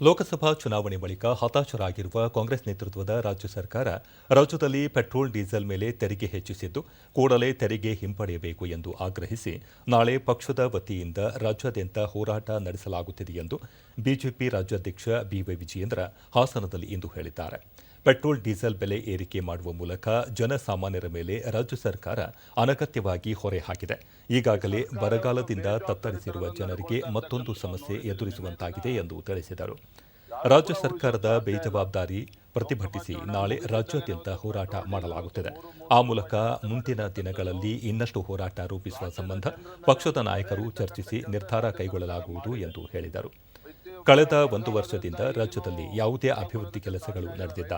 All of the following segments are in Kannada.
ಲೋಕಸಭಾ ಚುನಾವಣೆ ಬಳಿಕ ಹತಾಶರಾಗಿರುವ ಕಾಂಗ್ರೆಸ್ ನೇತೃತ್ವದ ರಾಜ್ಯ ಸರ್ಕಾರ ರಾಜ್ಯದಲ್ಲಿ ಪೆಟ್ರೋಲ್, ಡೀಸೆಲ್ ಮೇಲೆ ತೆರಿಗೆ ಹೆಚ್ಚಿಸಿದ್ದು, ಕೂಡಲೇ ತೆರಿಗೆ ಹಿಂಪಡೆಯಬೇಕು ಎಂದು ಆಗ್ರಹಿಸಿ ನಾಳೆ ಪಕ್ಷದ ವತಿಯಿಂದ ರಾಜ್ಯಾದ್ಯಂತ ಹೋರಾಟ ನಡೆಸಲಾಗುತ್ತಿದೆ ಎಂದು ಬಿಜೆಪಿ ರಾಜ್ಯಾಧ್ಯಕ್ಷ ಬಿವೈ ವಿಜಯೇಂದ್ರ ಹಾಸನದಲ್ಲಿ ಇಂದು ಹೇಳಿದ್ದಾರೆ. ಪೆಟ್ರೋಲ್, ಡೀಸೆಲ್ ಬೆಲೆ ಏರಿಕೆ ಮಾಡುವ ಮೂಲಕ ಜನಸಾಮಾನ್ಯರ ಮೇಲೆ ರಾಜ್ಯ ಸರ್ಕಾರ ಅನಗತ್ಯವಾಗಿ ಹೊರೆ ಹಾಕಿದೆ. ಈಗಾಗಲೇ ಬರಗಾಲದಿಂದ ತತ್ತರಿಸಿರುವ ಜನರಿಗೆ ಮತ್ತೊಂದು ಸಮಸ್ಯೆ ಎದುರಿಸುವಂತಾಗಿದೆ ಎಂದು ತಿಳಿಸಿದರು. ರಾಜ್ಯ ಸರ್ಕಾರದ ಬೇಜವಾಬ್ದಾರಿ ಪ್ರತಿಭಟಿಸಿ ನಾಳೆ ರಾಜ್ಯಾದ್ಯಂತ ಹೋರಾಟ ಮಾಡಲಾಗುತ್ತಿದೆ. ಆ ಮೂಲಕ ಮುಂದಿನ ದಿನಗಳಲ್ಲಿ ಇನ್ನಷ್ಟು ಹೋರಾಟ ರೂಪಿಸುವ ಸಂಬಂಧ ಪಕ್ಷದ ನಾಯಕರು ಚರ್ಚಿಸಿ ನಿರ್ಧಾರ ಕೈಗೊಳ್ಳಲಾಗುವುದು ಎಂದು ಹೇಳಿದರು. ಕಳೆದ ಒಂದು ವರ್ಷದಿಂದ ರಾಜ್ಯದಲ್ಲಿ ಯಾವುದೇ ಅಭಿವೃದ್ಧಿ ಕೆಲಸಗಳು ನಡೆದಿಲ್ಲ.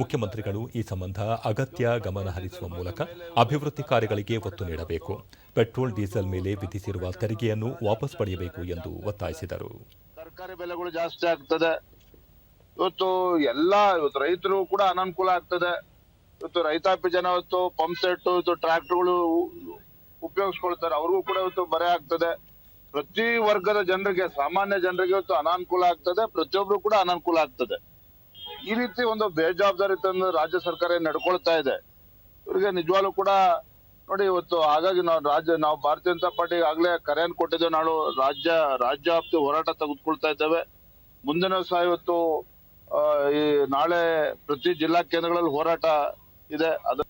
ಮುಖ್ಯಮಂತ್ರಿಗಳು ಈ ಸಂಬಂಧ ಅಗತ್ಯ ಗಮನ ಹರಿಸುವ ಮೂಲಕ ಅಭಿವೃದ್ಧಿ ಕಾರ್ಯಗಳಿಗೆ ಒತ್ತು ನೀಡಬೇಕು. ಪೆಟ್ರೋಲ್, ಡೀಸೆಲ್ ಮೇಲೆ ವಿಧಿಸಿರುವ ತೆರಿಗೆಯನ್ನು ವಾಪಸ್ ಪಡೆಯಬೇಕು ಎಂದು ಒತ್ತಾಯಿಸಿದರು. ತರಕಾರಿ ಬೆಲೆಗಳು ಜಾಸ್ತಿ ಆಗ್ತದೆ. ಇವತ್ತು ಎಲ್ಲ ಇವತ್ತು ರೈತರು ಕೂಡ ಅನನುಕೂಲ ಆಗ್ತದೆ. ಇವತ್ತು ರೈತಾಪಿ ಜನ ಇವತ್ತು ಪಂಪ್ ಸೆಟ್ ಇವತ್ತು ಟ್ರಾಕ್ಟರ್ಗಳು ಉಪಯೋಗಿಸ್ಕೊಳ್ತಾರೆ. ಅವ್ರಿಗೂ ಕೂಡ ಇವತ್ತು ಬರೆ ಆಗ್ತದೆ. ಪ್ರತಿ ವರ್ಗದ ಜನರಿಗೆ, ಸಾಮಾನ್ಯ ಜನರಿಗೆ ಇವತ್ತು ಅನಾನುಕೂಲ ಆಗ್ತದೆ, ಪ್ರತಿಯೊಬ್ರು ಕೂಡ ಅನಾನುಕೂಲ ಆಗ್ತದೆ. ಈ ರೀತಿ ಒಂದು ಬೇಜವಾಬ್ದಾರಿ ತಂದು ರಾಜ್ಯ ಸರ್ಕಾರ ನಡ್ಕೊಳ್ತಾ ಇದೆ, ಇವರಿಗೆ ನಿಜವಾಗ್ಲೂ ಕೂಡ ನೋಡಿ ಇವತ್ತು ಹಾಗಾಗಿ ನಾವು ರಾಜ್ಯ, ನಾವು ಭಾರತೀಯ ಜನತಾ ಪಾರ್ಟಿ ಆಗ್ಲೇ ಕರೆಯನ್ನು ಕೊಟ್ಟಿದ್ದೇವೆ. ನಾವು ರಾಜ್ಯ ರಾಜ್ಯ ವ್ಯಾಪ್ತಿ ಹೋರಾಟ ತೆಗೆದುಕೊಳ್ತಾ ಇದ್ದೇವೆ. ಮುಂದಿನ ಸಹ ಇವತ್ತು ಈ ನಾಳೆ ಪ್ರತಿ ಜಿಲ್ಲಾ ಕೇಂದ್ರಗಳಲ್ಲಿ ಹೋರಾಟ ಇದೆ. ಅದ